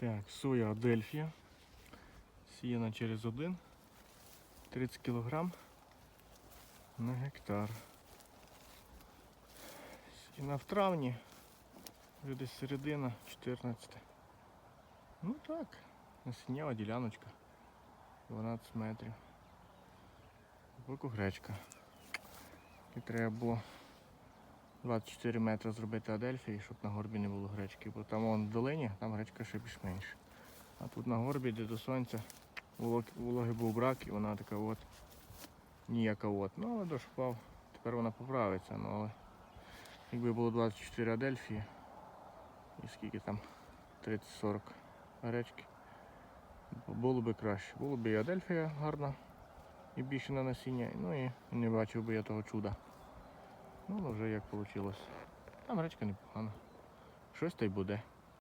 Так, соя Адельфія. Сіяна через один. 30 кг на гектар. Сіяна в травні. Вже середина, 14. Ну так, насіннява діляночка. 12 метрів. Боку гречка. І треба було 24 метри зробити Адельфії, щоб на горбі не було гречки, бо там вон в долині, там гречка ще більш менше. А тут на горбі, де до сонця, волог- вологи був брак і вона така от ніяка от. Ну але дощ тепер вона поправиться, ну але якби було 24 Адельфії і скільки там 30-40 гречки, було би краще. Було б і Адельфія гарна і більше на насіння, ну і не бачив би я того чуда. Ну, вже як вийшло. Там речка непогана. Щось та й буде.